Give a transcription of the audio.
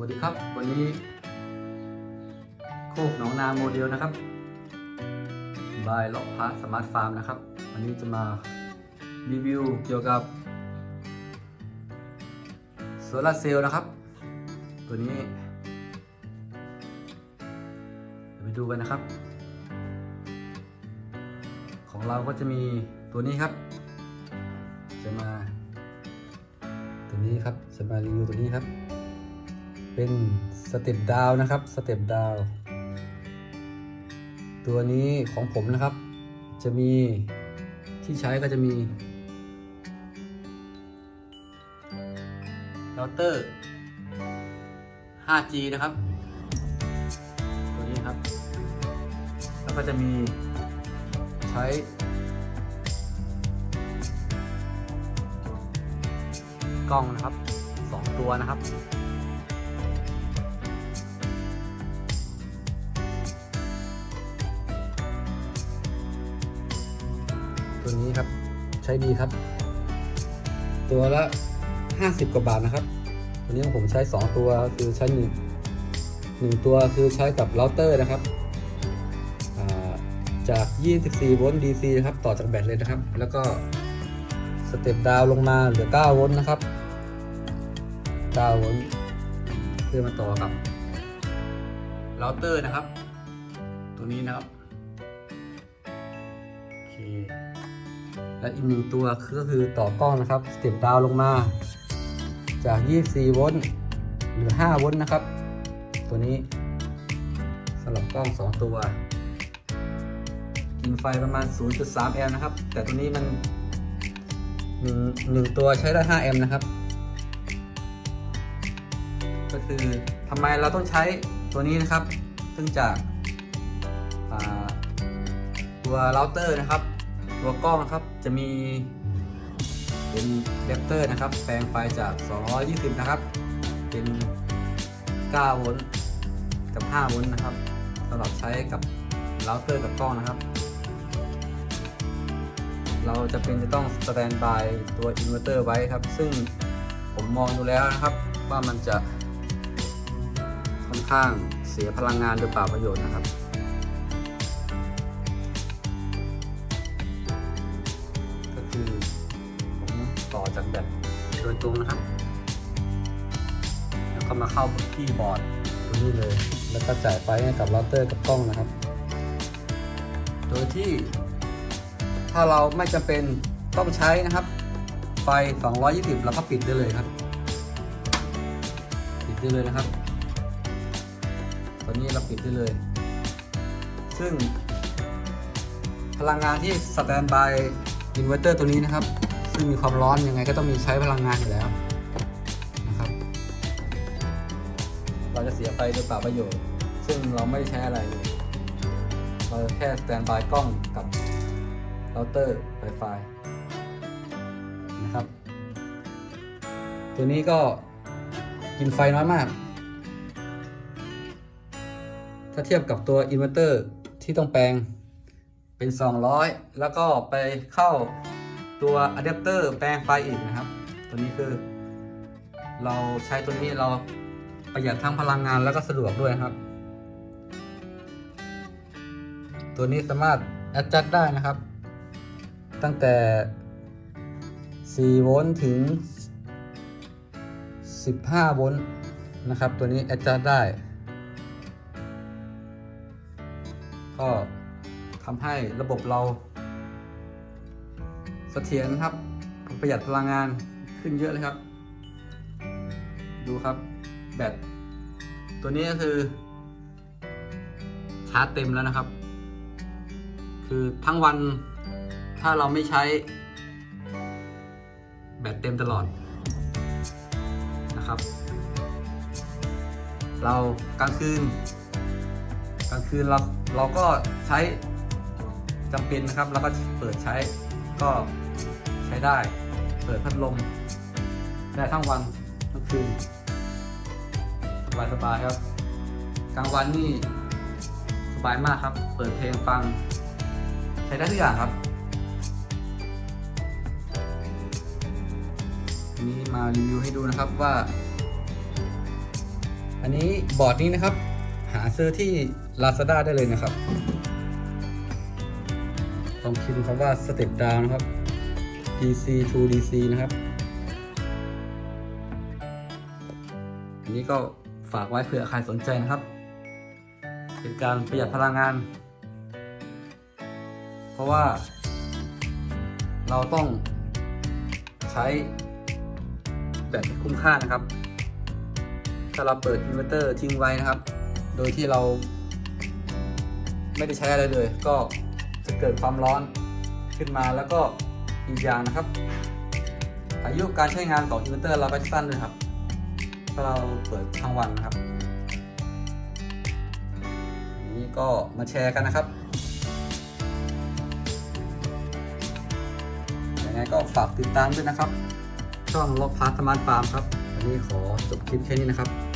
วัสดีครับ วันนี้ โคกหนองนาโมเดลนะครับบายล็อกพาสมาร์ทฟาร์มนะครับ วันนี้จะมารีวิวเกี่ยวกับโซลาร์เซลล์นะครับ ตัวนี้เดี๋ยวไปดูกันนะครับ ของเราก็จะมีตัวนี้ครับ จะมา ตัวนี้ครับจะมารีวิวตัวนี้ครับ เป็นสเต็ปดาวนะครับสเต็ปดาวตัวนี้ของผมนะครับ จะมีที่ใช้ก็จะมีเราเตอร์ 5G นะครับ ตัวนี้ครับ แล้วก็จะมีใช้กล้องนะครับ 2 ตัวนะครับ ตัวนี้ครับ ใช้ดีครับ ตัวละ 50 กว่าบาทนะครับ ตัวนี้ผมใช้ 2 ตัวคือใช้หนึ่งหนึ่งตัวคือใช้กับเราเตอร์นะครับอ่าจาก 24 โวลต์ DC นะครับ ต่อจากแบตเลยนะครับ แล้วก็สเต็ปดาวลงมาเหลือ 9 โวลต์นะครับ 9 โวลต์เพื่อมาต่อกับเราเตอร์นะครับ ตัวนี้นะครับ โอเค และอีกหนึ่งตัวคือก็คือต่อกล้องนะครับสเต็ปดาวลงมา จาก 24 โวลต์หรือ 5 โวลต์นะครับ ตัวนี้สำหรับกล้อง 2 ตัว กินไฟประมาณ 0.3 แอมป์นะครับ แต่ตัวนี้มันหนึ่งตัวใช้ได้ 5 แอมป์นะครับ ก็คือทำไมเราต้องใช้ตัวนี้นะครับ ซึ่งจากาตัวเราเตอร์นะครับ ตัวกล้องนะครับจะมีเป็นเดปเตอร์นะครับ แปลงไฟจาก 220 นะครับ เป็น 9 โวลต์กับ 5 โวลต์นะครับสำหรับใช้กับเราเตอร์กับกล้องนะครับ เราจะเป็นจะต้องสแตนบายตัวอินเวอร์เตอร์ไว้ครับ ซึ่งผมมองดูแล้วนะครับ ว่ามันจะค่อนข้างเสียพลังงานหรือเปล่าประโยชน์นะครับ คือผมต่อจากแบตโดยตรงนะครับ แล้วก็มาเข้าที่บอร์ดตรงนี้เลย แล้วก็จ่ายไฟให้กับเราเตอร์กับกล้องนะครับ โดยที่ ถ้าเราไม่จำเป็นต้องใช้นะครับ ไฟ 220เราก็ปิดได้เลยครับ ปิดได้เลยนะครับตอนนี้เราปิดได้เลย ซึ่งพลังงานที่สแตนบาย อินเวอร์เตอร์ตัวนี้นะครับ ซึ่งมีความร้อนยังไงก็ต้องมีใช้พลังงานอยู่แล้วนะครับ เราจะเสียไปโดยเปล่าประโยชน์ ซึ่งเราไม่ใช้อะไรเลยเราแค่สแตนบายกล้องกับเราเตอร์ไฟไฟนะครับ ตัวนี้ก็กินไฟน้อยมาก ถ้าเทียบกับตัวอินเวอร์เตอร์ที่ต้องแปลง เป็น 200 แล้วก็ไปเข้าตัวอะแดปเตอร์แปลงไฟอีกนะครับ ตัวนี้คือ เราใช้ตัวนี้เราประหยัดทั้งพลังงานแล้วก็สะดวกด้วยครับ ตัวนี้สามารถ adjust ได้นะครับ ตั้งแต่ 4 โวลต์ถึง 15 โวลต์นะครับ ตัวนี้ adjust ได้ ก็ ทำให้ระบบเราเสถียรครับ ประหยัดพลังงานขึ้นเยอะเลยครับ ดูครับแบตตัวนี้ก็คือ ชาร์จเต็มแล้วนะครับ คือทั้งวันถ้าเราไม่ใช้ แบตเต็มตลอดนะครับ เรากลางคืนกลางคืนเราเราก็ใช้ จำเป็นนะครับ แล้วก็เปิดใช้ก็ใช้ได้ เปิดพัดลมได้ทั้งวันทั้งคืนสบายสบายครับ กลางวันนี่สบายมากครับ เปิดเพลงฟัง ใช้ได้ทุกอย่างครับทีนี้มารีวิวให้ดูนะครับว่า อันนี้บอร์ดนี้นะครับ หาซื้อที่ Lazada ได้เลยนะครับ ต้องพิมพ์คำว่า Step Down นะครับ DC to DC นะครับ อันนี้ก็ฝากไว้เผื่อใครสนใจนะครับ เป็นการประหยัดพลังงาน เพราะว่า เราต้องใช้แบตคุ้มค่านะครับ ถ้าเราเปิดอินเวอร์เตอร์ทิ้งไว้นะครับ โดยที่เราไม่ได้ใช้อะไรเลยก็ จะเกิดความร้อนขึ้นมาแล้วก็อีกอย่างนะครับ อายุการใช้งานของอินเวอร์เตอร์เราก็จะสั้นด้วยครับถ้าเราเปิดทั้งวันนะครับ นี้ก็มาแชร์กันนะครับยังไงก็ฝากติดตามด้วยนะครับ ช่องลบพาร์ทสมาร์ทฟาร์มครับ วันนี้ขอจบคลิปแค่นี้นะครับ